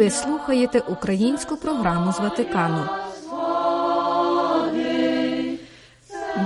Ви слухаєте українську програму з Ватикану.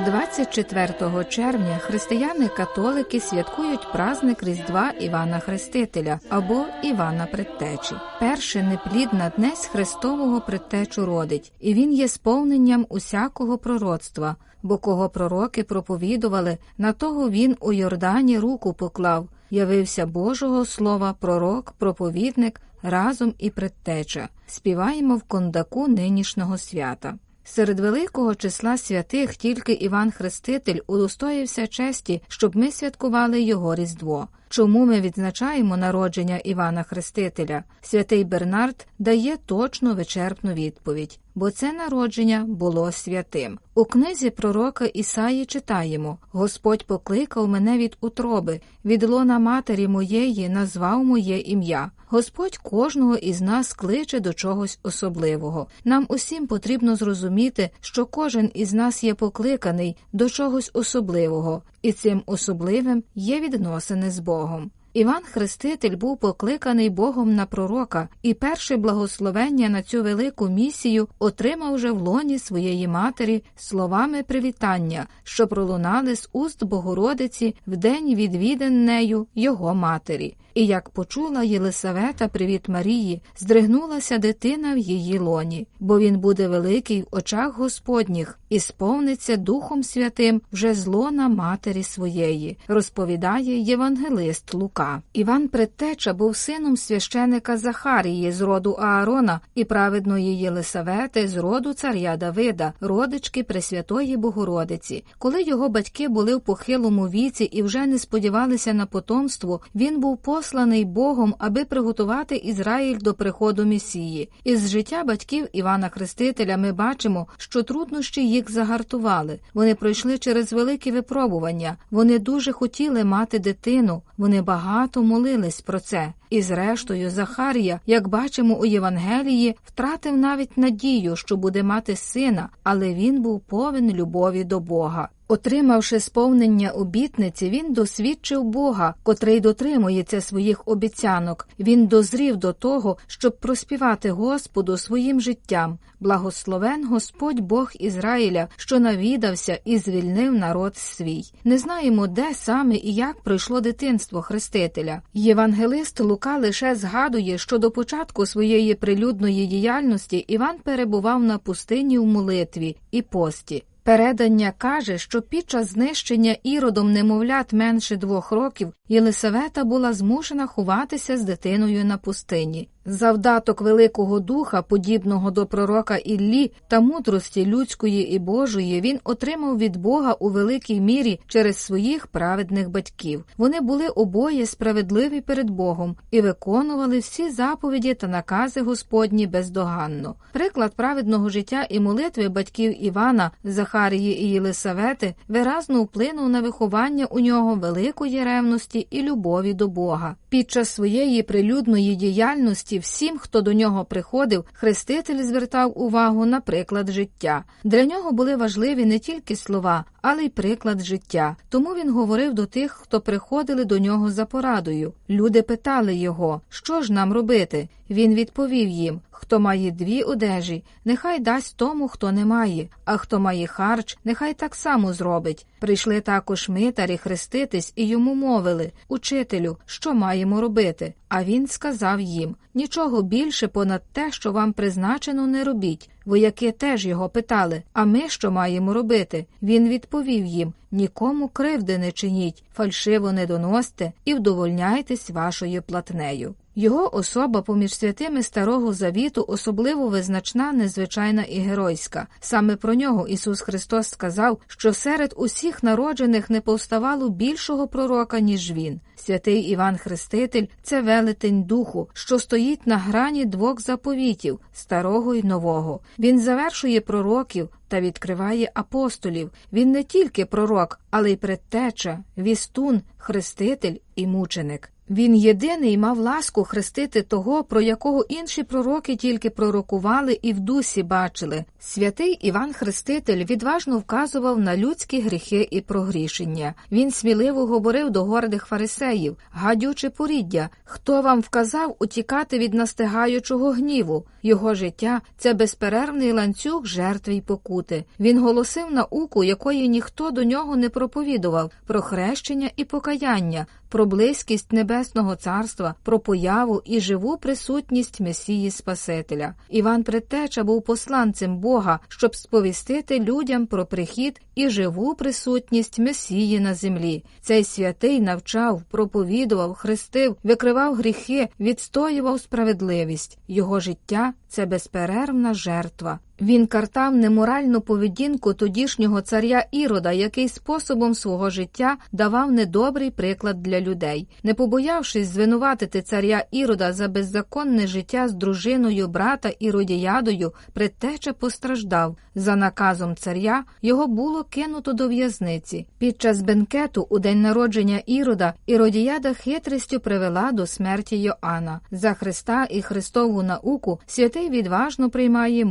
24 червня християни-католики святкують праздник Різдва Івана Хрестителя або Івана Предтечі. Перше неплідна днесь Христового предтечу родить, і він є сповненням усякого пророцтва, бо кого пророки проповідували, на того він у Йордані руку поклав. Явився Божого Слова, пророк, проповідник, разом і предтеча. Співаємо в кондаку нинішнього свята. Серед великого числа святих тільки Іван Хреститель удостоївся честі, щоб ми святкували його Різдво. Чому ми відзначаємо народження Івана Хрестителя? Святий Бернард дає точну вичерпну відповідь, бо це народження було святим. У книзі пророка Ісаї читаємо: Господь покликав мене від утроби, від лона матері моєї назвав моє ім'я. Господь кожного із нас кличе до чогось особливого. Нам усім потрібно зрозуміти, що кожен із нас є покликаний до чогось особливого, і цим особливим є відносини з Богом. Іван Хреститель був покликаний Богом на пророка, і перше благословення на цю велику місію отримав вже в лоні своєї матері словами привітання, що пролунали з уст Богородиці в день відвіден нею його матері. І як почула Єлисавета привіт Марії, здригнулася дитина в її лоні, бо він буде великий в очах Господніх і сповниться Духом Святим вже з лона матері своєї, розповідає євангелист Лука. Іван Предтеча був сином священика Захарії з роду Аарона і праведної Єлисавети з роду царя Давида, родички Пресвятої Богородиці. Коли його батьки були в похилому віці і вже не сподівалися на потомство, він був посланий Богом, аби приготувати Ізраїль до приходу Месії. Із життя батьків Івана Хрестителя ми бачимо, що труднощі їх загартували. Вони пройшли через великі випробування. Вони дуже хотіли мати дитину. Вони багато молились про це. І, зрештою, Захарія, як бачимо у Євангелії, втратив навіть надію, що буде мати сина, але він був повен любові до Бога. Отримавши сповнення обітниці, він досвідчив Бога, котрий дотримується своїх обіцянок. Він дозрів до того, щоб проспівати Господу своїм життям. Благословен Господь Бог Ізраїля, що навідався і звільнив народ свій. Не знаємо, де саме і як пройшло дитинство Хрестителя. Євангелист Лука лише згадує, що до початку своєї прилюдної діяльності Іван перебував на пустині в молитві і пості. Передання каже, що під час знищення іродом немовлят менше двох років Єлисавета була змушена ховатися з дитиною на пустині. Завдаток Великого Духа, подібного до пророка Іллі та мудрості людської і Божої, він отримав від Бога у великій мірі через своїх праведних батьків. Вони були обоє справедливі перед Богом і виконували всі заповіді та накази Господні бездоганно. Приклад праведного життя і молитви батьків Івана, Захарії і Єлисавети виразно вплинув на виховання у нього великої ревності і любові до Бога. Під час своєї прилюдної діяльності всім, хто до нього приходив, хреститель звертав увагу на приклад життя. Для нього були важливі не тільки слова, але й приклад життя. Тому він говорив до тих, хто приходили до нього за порадою. Люди питали його, що ж нам робити. Він відповів їм Хто має дві одежі, нехай дасть тому, хто не має, а хто має харч, нехай так само зробить. Прийшли також митарі хреститись і йому мовили Учителю, що маємо робити? А він сказав їм нічого більше понад те, що вам призначено, не робіть. Вояки теж його питали А ми що маємо робити? Він відповів їм нікому кривди не чиніть, фальшиво не доносьте і вдовольняйтесь вашою платнею. Його особа поміж святими Старого Завіту особливо визначна, незвичайна і геройська. Саме про нього Ісус Христос сказав, що серед усіх народжених не повставало більшого пророка, ніж він. Святий Іван Хреститель це велетень духу, що стоїть на грані двох заповітів старого й нового. Він завершує пророків та відкриває апостолів. Він не тільки пророк, але й предтеча, вістун, хреститель і мученик. Він єдиний мав ласку хрестити того, про якого інші пророки тільки пророкували і в дусі бачили. Святий Іван Хреститель відважно вказував на людські гріхи і прогрішення. Він сміливо говорив до гордих фарисеїв, гадюче поріддя, хто вам вказав утікати від настигаючого гніву. Його життя це безперервний ланцюг жертви й покути. Він голосив науку, якої ніхто до нього не проповідував, про хрещення і покаяння, про близькість Небесного Царства, про появу і живу присутність Месії Спасителя. Іван Предтеча був посланцем Бога, щоб сповістити людям про прихід і живу присутність Месії на землі. Цей святий навчав, проповідував, хрестив, викривав гріхи, відстоював справедливість. Його життя це безперервна жертва. Він картав неморальну поведінку тодішнього царя Ірода, який способом свого життя давав недобрий приклад для людей. Не побоявшись звинуватити царя Ірода за беззаконне життя з дружиною брата Іродіядою, предтеча постраждав. За наказом царя його було кинуто до в'язниці. Під час бенкету у день народження Ірода Іродіяда хитрістю привела до смерті Йоанна. За Христа і Христову науку святий відважно приймає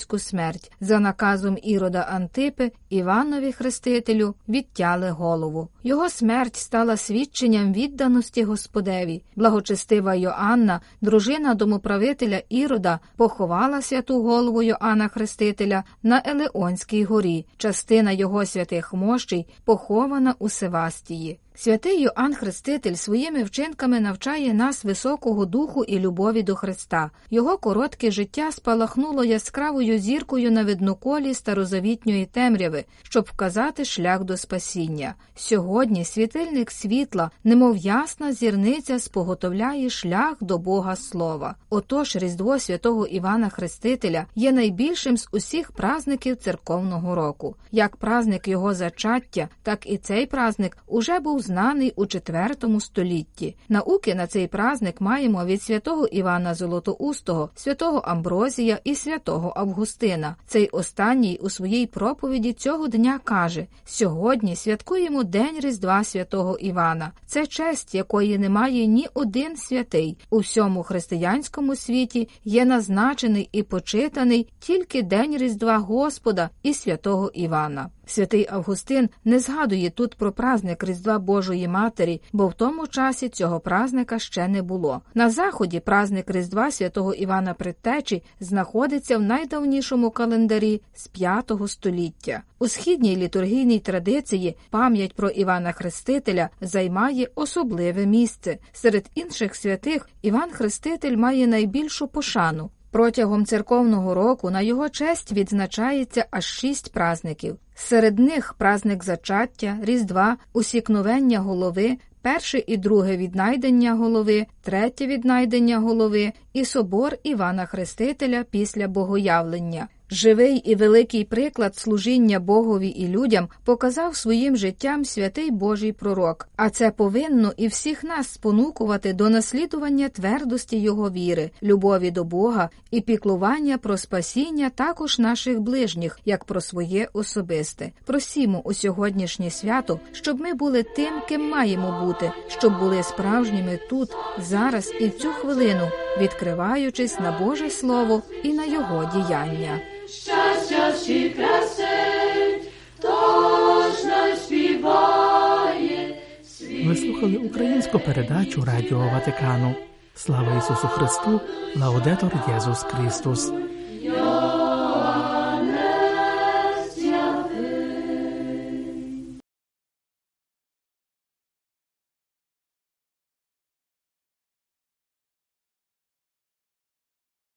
мученицьку смерть. За наказом Ірода Антипи Іванові Хрестителю відтяли голову. Його смерть стала свідченням відданості Господеві. Благочестива Йоанна, дружина домоправителя Ірода, поховала святу голову Йоанна Хрестителя на Елеонській горі. Частина його святих мощей похована у Севастії. Святий Йоанн Хреститель своїми вчинками навчає нас високого духу і любові до Христа. Його коротке життя спалахнуло яскравою зіркою на видноколі старозавітньої темряви, щоб вказати шлях до спасіння. Сьогодні світильник світла, немов ясна зірниця, споготовляє шлях до Бога Слова. Отож, Різдво святого Івана Хрестителя є найбільшим з усіх празників церковного року. Як празник його зачаття, так і цей празник уже був знаний у IV столітті. Науки на цей праздник маємо від святого Івана Золотоустого, святого Амброзія і святого Августина. Цей останній у своїй проповіді цього дня каже: сьогодні святкуємо День Різдва святого Івана. Це честь, якої немає ні один святий. У всьому християнському світі є назначений і почитаний тільки День Різдва Господа і святого Івана. Святий Августин не згадує тут про праздник Різдва Божої Матері, бо в тому часі цього празника ще не було. На заході праздник Різдва святого Івана Предтечі знаходиться в найдавнішому календарі з V століття. У східній літургійній традиції пам'ять про Івана Хрестителя займає особливе місце. Серед інших святих Іван Хреститель має найбільшу пошану. Протягом церковного року на його честь відзначається аж шість празників. Серед них празник зачаття, Різдва, усікновення голови, перше і друге віднайдення голови, третє віднайдення голови і собор Івана Хрестителя після богоявлення. Живий і великий приклад служіння Богові і людям показав своїм життям святий Божий пророк, а це повинно і всіх нас спонукувати до наслідування твердості його віри, любові до Бога і піклування про спасіння також наших ближніх, як про своє особисте. Просімо у сьогоднішнє свято, щоб ми були тим, ким маємо бути, щоб були справжніми тут, зараз і в цю хвилину, відкриваючись на Боже Слово і на його діяння. Всіх красень, тож Ви слухали українську передачу Радіо Ватикану. Слава Ісусу Христу! Лаудетор Єсус Христос!